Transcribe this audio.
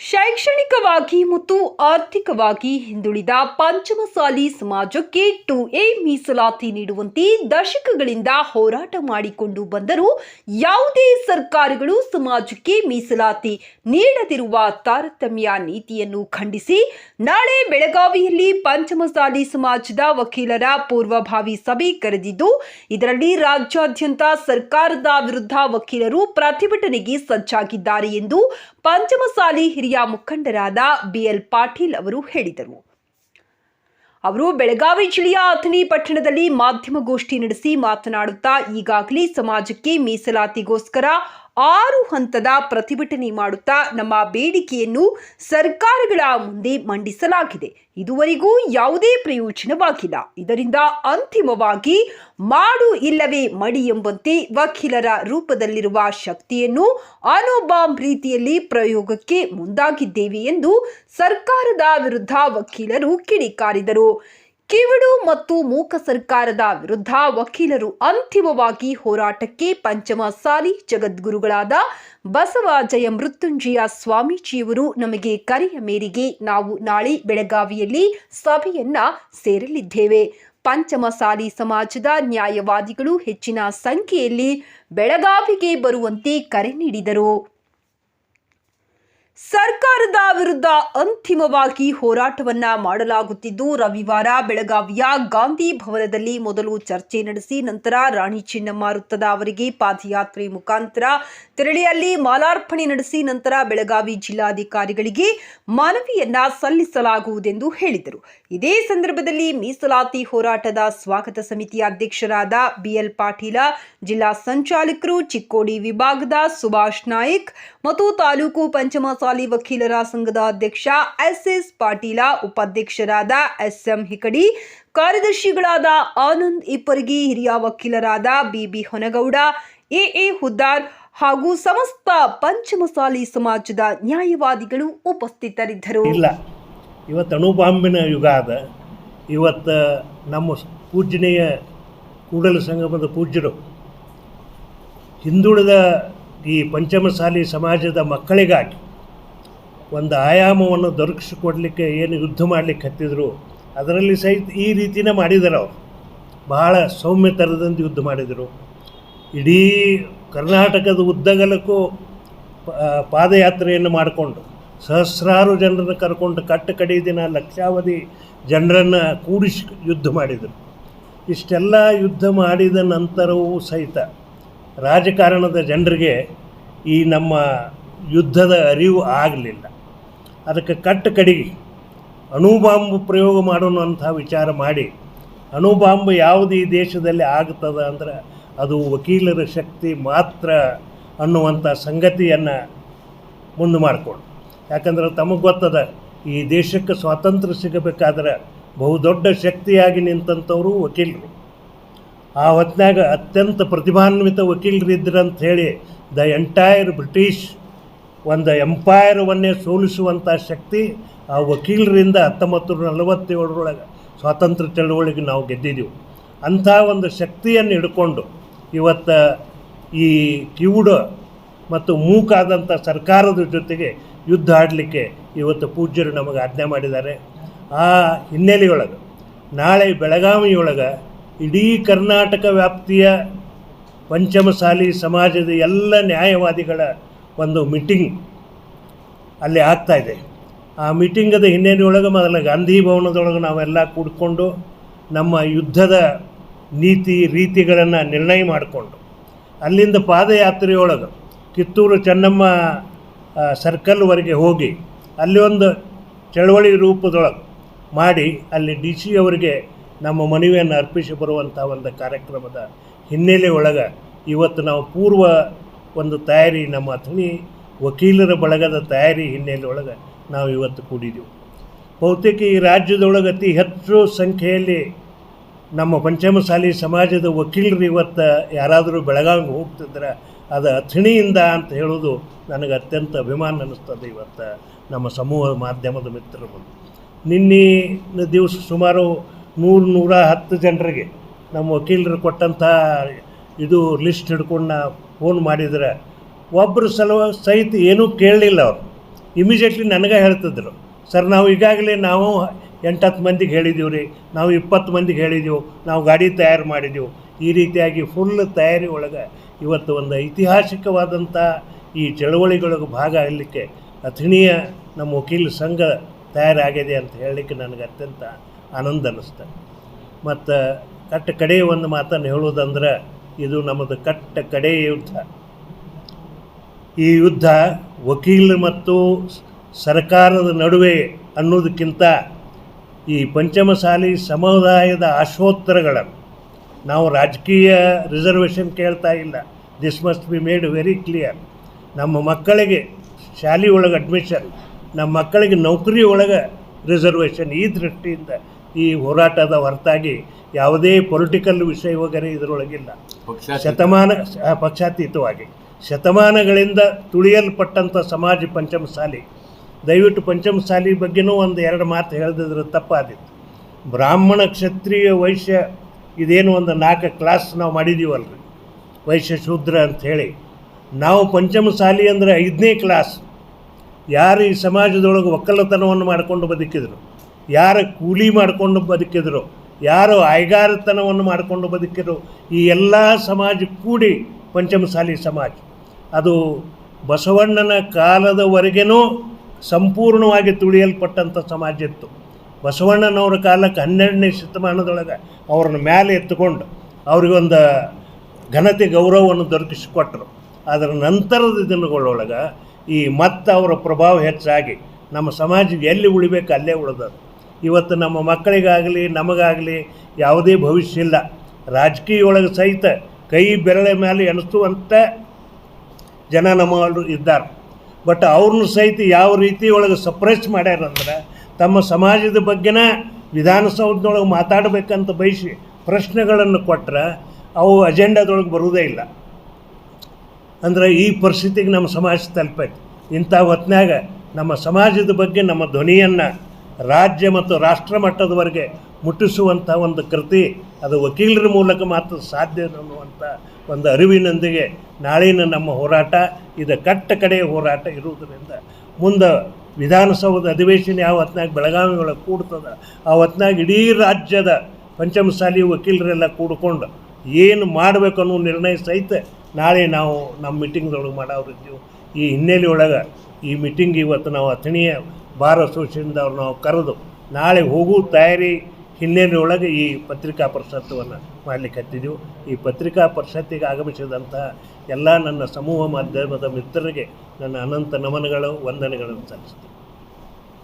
ಶೈಕ್ಷಣಿಕವಾಗಿ ಮತ್ತು ಆರ್ಥಿಕವಾಗಿ ಹಿಂದುಳಿದ ಪಂಚಮಸಾಲಿ ಸಮಾಜಕ್ಕೆ ಟು ಎ ಮೀಸಲಾತಿ ನೀಡುವಂತೆ ದಶಕಗಳಿಂದ ಹೋರಾಟ ಮಾಡಿಕೊಂಡು ಬಂದರೂ ಯಾವುದೇ ಸರ್ಕಾರಗಳು ಸಮಾಜಕ್ಕೆ ಮೀಸಲಾತಿ ನೀಡದಿರುವ ತಾರತಮ್ಯ ನೀತಿಯನ್ನು ಖಂಡಿಸಿ, ನಾಳೆ ಬೆಳಗಾವಿಯಲ್ಲಿ ಪಂಚಮಸಾಲಿ ಸಮಾಜದ ವಕೀಲರ ಪೂರ್ವಭಾವಿ ಸಭೆ ಕರೆದಿದ್ದು, ಇದರಲ್ಲಿ ರಾಜ್ಯಾದ್ಯಂತ ಸರ್ಕಾರದ ವಿರುದ್ಧ ವಕೀಲರು ಪ್ರತಿಭಟನೆಗೆ ಸಜ್ಜಾಗಿದ್ದಾರೆ ಎಂದು ಪಂಚಮಸಾಲಿ ಹಿರಿಯ ಮುಖಂಡರಾದ ಬಿಎಲ್ ಪಾಟೀಲ್ ಅವರು ಹೇಳಿದರು. ಅವರು ಬೆಳಗಾವಿ ಜಿಲ್ಲೆಯ ಅಥಣಿ ಪಟ್ಟಣದಲ್ಲಿ ಮಾಧ್ಯಮಗೋಷ್ಠಿ ನಡೆಸಿ ಮಾತನಾಡುತ್ತಾ ಈಗಾಗಲೇ ಸಮಾಜಕ್ಕೆ ಮೀಸಲಾತಿಗೋಸ್ಕರ ಆರು ಹಂತದ ಪ್ರತಿಭಟನೆ ಮಾಡುತ್ತಾ ನಮ್ಮ ಬೇಡಿಕೆಯನ್ನು ಸರ್ಕಾರಗಳ ಮುಂದೆ ಮಂಡಿಸಲಾಗಿದೆ. ಇದುವರೆಗೂ ಯಾವುದೇ ಪ್ರಯೋಜನವಾಗಿಲ್ಲ. ಇದರಿಂದ ಅಂತಿಮವಾಗಿ ಮಾಡು ಇಲ್ಲವೇ ಮಡಿ ಎಂಬಂತೆ ವಕೀಲರ ರೂಪದಲ್ಲಿರುವ ಶಕ್ತಿಯನ್ನು ಅನುಬಾಂಬ್ ರೀತಿಯಲ್ಲಿ ಪ್ರಯೋಗಕ್ಕೆ ಮುಂದಾಗಿದ್ದೇವೆ ಎಂದು ಸರ್ಕಾರದ ವಿರುದ್ಧ ವಕೀಲರು ಕಿಡಿಕಾರಿದರು. ಕಿವಿಡು ಮತ್ತು ಮೂಕ ಸರ್ಕಾರದ ವಿರುದ್ಧ ವಕೀಲರು ಅಂತಿಮವಾಗಿ ಹೋರಾಟಕ್ಕೆ ಪಂಚಮಸಾಲಿ ಜಗದ್ಗುರುಗಳಾದ ಬಸವ ಜಯ ಮೃತ್ಯುಂಜಯ ಸ್ವಾಮೀಜಿಯವರು ನಮಗೆ ಕರೆಯ ಮೇರೆಗೆ ನಾವು ನಾಳೆ ಬೆಳಗಾವಿಯಲ್ಲಿ ಸಭೆಯನ್ನ ಸೇರಲಿದ್ದೇವೆ. ಪಂಚಮಸಾಲಿ ಸಮಾಜದ ನ್ಯಾಯವಾದಿಗಳು ಹೆಚ್ಚಿನ ಸಂಖ್ಯೆಯಲ್ಲಿ ಬೆಳಗಾವಿಗೆ ಬರುವಂತೆ ಕರೆ ನೀಡಿದರು. ಸರ್ಕಾರದ ವಿರುದ್ಧ ಅಂತಿಮವಾಗಿ ಹೋರಾಟವನ್ನ ಮಾಡಲಾಗುತ್ತಿದ್ದು, ರವಿವಾರ ಬೆಳಗಾವಿಯ ಗಾಂಧಿ ಭವನದಲ್ಲಿ ಮೊದಲು ಚರ್ಚೆ ನಡೆಸಿ ನಂತರ ರಾಣಿ ಚೆನ್ನಮ್ಮ ವೃತ್ತದ ಅವರಿಗೆ ಪಾದಯಾತ್ರೆ ಮುಖಾಂತರ ತೆರಳಿಯಲ್ಲಿ ಮಾಲಾರ್ಪಣೆ ನಡೆಸಿ ನಂತರ ಬೆಳಗಾವಿ ಜಿಲ್ಲಾಧಿಕಾರಿಗಳಿಗೆ ಮನವಿಯನ್ನ ಸಲ್ಲಿಸಲಾಗುವುದೆಂದು ಹೇಳಿದರು. ಇದೇ ಸಂದರ್ಭದಲ್ಲಿ ಮೀಸಲಾತಿ ಹೋರಾಟದ ಸ್ವಾಗತ ಸಮಿತಿ ಅಧ್ಯಕ್ಷರಾದ ಬಿಎಲ್ ಪಾಟೀಲ, ಜಿಲ್ಲಾ ಸಂಚಾಲಕರು ಚಿಕ್ಕೋಡಿ ವಿಭಾಗದ ಸುಭಾಷ್ ನಾಯ್ಕ್ ಮತ್ತು ತಾಲೂಕು ಪಂಚಮಸಾಲಿ ವಕೀಲರ ಸಂಘದ ಅಧ್ಯಕ್ಷ ಎಸ್ ಎಸ್ ಪಾಟೀಲ, ಉಪಾಧ್ಯಕ್ಷರಾದ ಎಸ್ ಎಂ ಹಿಕಡಿ, ಕಾರ್ಯದರ್ಶಿಗಳಾದ ಆನಂದ್ ಇಪ್ಪರ್ಗಿ, ಹಿರಿಯ ವಕೀಲರಾದ B B Honagouda A A Huddar ಹಾಗೂ ಸಮಸ್ತ ಪಂಚಮಸಾಲಿ ಸಮಾಜದ ನ್ಯಾಯವಾದಿಗಳು ಉಪಸ್ಥಿತರಿದ್ದರು. ಇಲ್ಲ, ಇವತ್ತು ಅಣುಬಾಂಬಿನ ಯುಗ ಅದ ಇವತ್ತು ನಮ್ಮ ಪೂಜನೀಯ ಕೂಡಲ ಸಂಗಮದ ಪೂಜ್ಯರು, ಹಿಂದುಳಿದ ಈ ಪಂಚಮಸಾಲಿ ಸಮಾಜದ ಮಕ್ಕಳಿಗಾಗಿ ಒಂದು ಆಯಾಮವನ್ನು ದೊರಕಿಸಿಕೊಡ್ಲಿಕ್ಕೆ ಏನು ಯುದ್ಧ ಮಾಡಲಿಕ್ಕೆ ಹತ್ತಿದ್ರು, ಅದರಲ್ಲಿ ಸಹಿತ ಈ ರೀತಿನೇ ಮಾಡಿದರು ಅವರು. ಬಹಳ ಸೌಮ್ಯ ಥರದಿಂದ ಯುದ್ಧ ಮಾಡಿದರು. ಇಡೀ ಕರ್ನಾಟಕದ ಉದ್ದಗಲಕ್ಕೂ ಪಾದಯಾತ್ರೆಯನ್ನು ಮಾಡಿಕೊಂಡು, ಸಹಸ್ರಾರು ಜನರನ್ನು ಕರ್ಕೊಂಡು ಕಟ್ಟ ಕಡಿ ದಿನ ಲಕ್ಷಾವಧಿ ಜನರನ್ನು ಕೂಡಿಸಿ ಯುದ್ಧ ಮಾಡಿದರು. ಇಷ್ಟೆಲ್ಲ ಯುದ್ಧ ಮಾಡಿದ ನಂತರವೂ ಸಹಿತ ರಾಜಕಾರಣದ ಜನರಿಗೆ ಈ ನಮ್ಮ ಯುದ್ಧದ ಅರಿವು ಆಗಲಿಲ್ಲ. ಅದಕ್ಕೆ ಕಟ್ಟ ಕಡಿಗೆ ಅಣುಬಾಂಬ್ ಪ್ರಯೋಗ ಮಾಡೋಣ ಅಂತ ವಿಚಾರ ಮಾಡಿ, ಅಣುಬಾಂಬ್ ಯಾವುದು ಈ ದೇಶದಲ್ಲಿ ಆಗ್ತದ ಅಂದ್ರೆ ಅದು ವಕೀಲರ ಶಕ್ತಿ ಮಾತ್ರ ಅನ್ನುವಂಥ ಸಂಗತಿಯನ್ನು ಮುಂದೆ ಮಾಡಿಕೊಂಡು. ಯಾಕಂದ್ರೆ ತಮಗೆ ಗೊತ್ತದ, ಈ ದೇಶಕ್ಕೆ ಸ್ವಾತಂತ್ರ್ಯ ಸಿಗಬೇಕಾದ್ರೆ ಬಹುದೊಡ್ಡ ಶಕ್ತಿಯಾಗಿ ನಿಂತಂಥವರು ವಕೀಲರು. ಆ ಹೊತ್ತಿನಾಗ ಅತ್ಯಂತ ಪ್ರತಿಭಾನ್ವಿತ ಅಂತ ಹೇಳಿ ದ ಎಂಟೈರ್ ಬ್ರಿಟಿಷ್ ಒಂದು ಎಂಪೈರವನ್ನೇ ಸೋಲಿಸುವಂಥ ಶಕ್ತಿ ಆ ವಕೀಲರಿಂದ ಹತ್ತೊಂಬತ್ತು ನೂರ ನಲವತ್ತೇಳರೊಳಗೆ ಸ್ವಾತಂತ್ರ್ಯ ಚಳವಳಿಗೆ ನಾವು ಗೆದ್ದಿದ್ದೀವಿ ಅಂಥ ಒಂದು ಶಕ್ತಿಯನ್ನು ಹಿಡ್ಕೊಂಡು ಇವತ್ತು ಈ ಕಿವುಡ ಮತ್ತು ಮೂಕಾದಂಥ ಸರ್ಕಾರದ ಜೊತೆಗೆ ಯುದ್ಧ ಆಡಲಿಕ್ಕೆ ಇವತ್ತು ಪೂಜ್ಯರು ನಮಗೆ ಆಜ್ಞೆ ಮಾಡಿದ್ದಾರೆ. ಆ ಹಿನ್ನೆಲೆಯೊಳಗೆ ನಾಳೆ ಬೆಳಗಾವಿಯೊಳಗೆ ಇಡೀ ಕರ್ನಾಟಕ ವ್ಯಾಪ್ತಿಯ ಪಂಚಮಸಾಲಿ ಸಮಾಜದ ಎಲ್ಲ ನ್ಯಾಯವಾದಿಗಳ ಒಂದು ಮೀಟಿಂಗ್ ಅಲ್ಲಿ ಆಗ್ತಾ ಇದೆ. ಆ ಮೀಟಿಂಗದ ಹಿನ್ನೆಲೆಯೊಳಗೆ ಮೊದಲ ಗಾಂಧಿ ಭವನದೊಳಗೆ ನಾವೆಲ್ಲ ಕೂಡ್ಕೊಂಡು ನಮ್ಮ ಯುದ್ಧದ ನೀತಿ ರೀತಿಗಳನ್ನು ನಿರ್ಣಯ ಮಾಡಿಕೊಂಡು, ಅಲ್ಲಿಂದ ಪಾದಯಾತ್ರೆಯೊಳಗೆ ಕಿತ್ತೂರು ಚೆನ್ನಮ್ಮ ಸರ್ಕಲ್ವರೆಗೆ ಹೋಗಿ ಅಲ್ಲಿ ಒಂದು ಚಳವಳಿ ರೂಪದೊಳಗೆ ಮಾಡಿ ಅಲ್ಲಿ ಡಿ ಸಿ ಅವರಿಗೆ ನಮ್ಮ ಮನವಿಯನ್ನು ಅರ್ಪಿಸಿ ಬರುವಂಥ ಒಂದು ಕಾರ್ಯಕ್ರಮದ ಹಿನ್ನೆಲೆಯೊಳಗೆ ಇವತ್ತು ನಾವು ಪೂರ್ವ ಒಂದು ತಯಾರಿ ನಮ್ಮ ಅಥಣಿ ವಕೀಲರ ಬಳಗದ ತಯಾರಿ ಹಿನ್ನೆಲೆಯೊಳಗೆ ನಾವು ಇವತ್ತು ಕೂಡಿದೆವು. ಬಹುತೇಕ ಈ ರಾಜ್ಯದೊಳಗೆ ಅತಿ ಹೆಚ್ಚು ಸಂಖ್ಯೆಯಲ್ಲಿ ನಮ್ಮ ಪಂಚಮಸಾಲಿ ಸಮಾಜದ ವಕೀಲರು ಇವತ್ತು ಯಾರಾದರೂ ಬೆಳಗಾವಿಗೆ ಹೋಗ್ತಿದ್ರೆ ಅದು ಅಥಣಿಯಿಂದ ಅಂತ ಹೇಳೋದು ನನಗೆ ಅತ್ಯಂತ ಅಭಿಮಾನ ಅನ್ನಿಸ್ತದೆ ಇವತ್ತು ನಮ್ಮ ಸಮೂಹ ಮಾಧ್ಯಮದ ಮಿತ್ರರು ನಿನ್ನೆ ದಿವಸ ಸುಮಾರು ನೂರು ನೂರ ಹತ್ತು ಜನರಿಗೆ ನಮ್ಮ ವಕೀಲರು ಕೊಟ್ಟಂಥ ಇದು ಲಿಸ್ಟ್ ಹಿಡ್ಕೊಂಡು ಫೋನ್ ಮಾಡಿದರೆ ಒಬ್ಬರು ಸಲುವ ಸಹಿತ ಏನೂ ಕೇಳಲಿಲ್ಲ ಅವರು. ಇಮಿಡಿಯೇಟ್ಲಿ ನನಗೆ ಹೇಳ್ತಿದ್ರು, ಸರ್, ನಾವು ಈಗಾಗಲೇ ನಾವು ಎಂಟತ್ತು ಮಂದಿಗೆ ಹೇಳಿದ್ದೀವಿ ರೀ, ನಾವು ಇಪ್ಪತ್ತು ಮಂದಿಗೆ ಹೇಳಿದೆವು ನಾವು ಗಾಡಿ ತಯಾರು ಮಾಡಿದೆವು ಈ ರೀತಿಯಾಗಿ ಫುಲ್ ತಯಾರಿ ಒಳಗೆ ಇವತ್ತು ಒಂದು ಐತಿಹಾಸಿಕವಾದಂಥ ಈ ಚಳವಳಿಗಳಿಗೆ ಭಾಗ ಆಗಲಿಕ್ಕೆ ಅಥಣೀಯ ನಮ್ಮ ವಕೀಲ ಸಂಘ ತಯಾರಾಗಿದೆ ಅಂತ ಹೇಳಲಿಕ್ಕೆ ನನಗೆ ಅತ್ಯಂತ ಆನಂದ ಅನ್ನಿಸ್ತು. ಮತ್ತು ಕಟ್ಟ ಕಡೆಯ ಒಂದು ಮಾತನ್ನು ಹೇಳೋದಂದ್ರೆ ಇದು ನಮ್ಮದು ಕಟ್ಟ ಕಡೆಯ ಯುದ್ಧ. ಈ ಯುದ್ಧ ವಕೀಲ ಮತ್ತು ಸರ್ಕಾರದ ನಡುವೆ ಅನ್ನೋದಕ್ಕಿಂತ ಈ ಪಂಚಮಸಾಲಿ ಸಮುದಾಯದ ಆಶೋತ್ತರಗಳನ್ನು ನಾವು ರಾಜಕೀಯ ರಿಸರ್ವೇಷನ್ ಕೇಳ್ತಾ ಇಲ್ಲ. This must be made very clear ನಮ್ಮ ಮಕ್ಕಳಿಗೆ ಶಾಲೆ ಒಳಗೆ ಅಡ್ಮಿಷನ್ ನಮ್ಮ ಮಕ್ಕಳಿಗೆ ನೌಕರಿ ಒಳಗೆ ರಿಸರ್ವೇಷನ್ ಈ ದೃಷ್ಟಿಯಿಂದ ಈ ಹೋರಾಟದ ಹೊರತಾಗಿ ಯಾವುದೇ ಪೊಲಿಟಿಕಲ್ ವಿಷಯ ವಗೇರೆ ಇದರೊಳಗಿಲ್ಲ. ಶತಮಾನ ಪಕ್ಷಾತೀತವಾಗಿ. ಶತಮಾನಗಳಿಂದ ತುಳಿಯಲ್ಪಟ್ಟಂಥ ಸಮಾಜ ಪಂಚಮಸಾಲಿ. ದಯವಿಟ್ಟು ಪಂಚಮಸಾಲಿ ಬಗ್ಗೆನೂ ಒಂದು ಎರಡು ಮಾತು ಹೇಳಿದ್ರೆ ತಪ್ಪಾದಿತ್ತು. ಬ್ರಾಹ್ಮಣ ಕ್ಷತ್ರಿಯ ವೈಶ್ಯ ಇದೇನು ಒಂದು ನಾಲ್ಕು ಕ್ಲಾಸ್ ನಾವು ಮಾಡಿದ್ದೀವಲ್ರಿ ವೈಶ್ಯ ಶೂದ್ರ ಅಂಥೇಳಿ. ನಾವು ಪಂಚಮಸಾಲಿ ಅಂದರೆ ಐದನೇ ಕ್ಲಾಸ್ ಯಾರು ಈ ಸಮಾಜದೊಳಗೆ ಒಕ್ಕಲತನವನ್ನು ಮಾಡಿಕೊಂಡು ಬದುಕಿದ್ರು? ಯಾರು ಕೂಲಿ ಮಾಡಿಕೊಂಡು ಬದುಕಿದ್ರು, ಯಾರು ಐಗಾರತನವನ್ನು ಮಾಡಿಕೊಂಡು ಬದುಕಿದ್ರು, ಈ ಎಲ್ಲ ಸಮಾಜ ಕೂಡಿ ಪಂಚಮಸಾಲಿ ಸಮಾಜ. ಅದು ಬಸವಣ್ಣನ ಕಾಲದವರೆಗೇನೂ ಸಂಪೂರ್ಣವಾಗಿ ತುಳಿಯಲ್ಪಟ್ಟಂಥ ಸಮಾಜ ಇತ್ತು. ಬಸವಣ್ಣನವರ ಕಾಲಕ್ಕೆ ಹನ್ನೆರಡನೇ ಶತಮಾನದೊಳಗೆ ಅವ್ರನ್ನ ಮೇಲೆ ಎತ್ತುಕೊಂಡು ಅವ್ರಿಗೊಂದು ಘನತೆ ಗೌರವವನ್ನು ದೊರಕಿಸಿಕೊಟ್ರು. ಅದರ ನಂತರದ ದಿನಗಳೊಳಗೆ ಈ ಮತ್ತೆ ಅವರ ಪ್ರಭಾವ ಹೆಚ್ಚಾಗಿ ನಮ್ಮ ಸಮಾಜ ಎಲ್ಲಿ ಉಳಿಬೇಕು ಅಲ್ಲೇ ಉಳಿದದು ಇವತ್ತು ನಮ್ಮ ಮಕ್ಕಳಿಗಾಗಲಿ, ನಮಗಾಗಲಿ ಯಾವುದೇ ಭವಿಷ್ಯ ಇಲ್ಲ. ರಾಜಕೀಯ ಒಳಗೆ ಸಹಿತ ಕೈ ಬೆರಳೆ ಮೇಲೆ ಎಣಿಸುವಂಥ ಜನ ನಮ್ಮವರು ಇದ್ದಾರೆ. ಬಟ್ ಅವ್ರನ್ನ ಸಹಿತ ಯಾವ ರೀತಿ ಒಳಗೆ ಸಪ್ರೆಸ್ ಮಾಡ್ಯಾರಂದ್ರೆ ತಮ್ಮ ಸಮಾಜದ ಬಗ್ಗೆನ ವಿಧಾನಸೌಧದೊಳಗೆ ಮಾತಾಡಬೇಕಂತ ಬಯಸಿ ಪ್ರಶ್ನೆಗಳನ್ನು ಕೊಟ್ಟರೆ ಅವು ಅಜೆಂಡಾದೊಳಗೆ ಬರುವುದೇ ಇಲ್ಲ. ಅಂದ್ರೆ ಈ ಪರಿಸ್ಥಿತಿಗೆ ನಮ್ಮ ಸಮಾಜ ತಲುಪೈತೆ. ಇಂಥ ಹೊತ್ತಿನಾಗ ನಮ್ಮ ಸಮಾಜದ ಬಗ್ಗೆ ನಮ್ಮ ಧ್ವನಿಯನ್ನು ರಾಜ್ಯ ಮತ್ತು ರಾಷ್ಟ್ರ ಮಟ್ಟದವರೆಗೆ ಮುಟ್ಟಿಸುವಂಥ ಒಂದು ಕೃತಿ, ಅದು ವಕೀಲರ ಮೂಲಕ ಮಾತ್ರ ಸಾಧ್ಯ ಅನ್ನುವಂಥ ಒಂದು ಅರಿವಿನೊಂದಿಗೆ ನಾಳಿನ ನಮ್ಮ ಹೋರಾಟ, ಇದು ಕಟ್ಟ ಕಡೆಯ ಹೋರಾಟ ಇರುವುದರಿಂದ ಮುಂದೆ ವಿಧಾನಸೌಧ ಅಧಿವೇಶನ ಯಾವ ಹೊತ್ನಾಗ ಬೆಳಗಾವಿ ಒಳಗೆ ಕೂಡ್ತದ, ಆ ಇಡೀ ರಾಜ್ಯದ ಪಂಚಮಸಾಲಿ ವಕೀಲರೆಲ್ಲ ಕೂಡ್ಕೊಂಡು ಏನು ಮಾಡಬೇಕು ಅನ್ನೋ ನಿರ್ಣಯ ಸಹಿತ ನಾಳೆ ನಾವು ನಮ್ಮ ಮೀಟಿಂಗ್ದೊಳಗೆ ಮಾಡೋರಿದ್ದೀವಿ ಈ ಹಿನ್ನೆಲೆ ಒಳಗೆ ಈ ಮೀಟಿಂಗ್ ಇವತ್ತು ನಾವು ಅಥಣಿಯ ಬಾರ್ ಅವ್ರು ನಾವು ಕರೆದು ನಾಳೆ ಹೋಗು ತಯಾರಿ ಹಿನ್ನೆಲೆಯೊಳಗೆ ಈ ಪತ್ರಿಕಾ ಪರಿಷತ್ತುವನ್ನು ಮಾಡಲಿಕ್ಕೆ ಹತ್ತಿದ್ದೆವು ಈ ಪತ್ರಿಕಾ ಪರಿಷತ್ತಿಗೆ ಆಗಮಿಸಿದಂತಹ ಎಲ್ಲ ನನ್ನ ಸಮೂಹ ಮಾಧ್ಯಮದ ಮಿತ್ರರಿಗೆ ನನ್ನ ಅನಂತ ನಮನಗಳು, ವಂದನೆಗಳನ್ನು ಸಲ್ಲಿಸ್ತೀನಿ.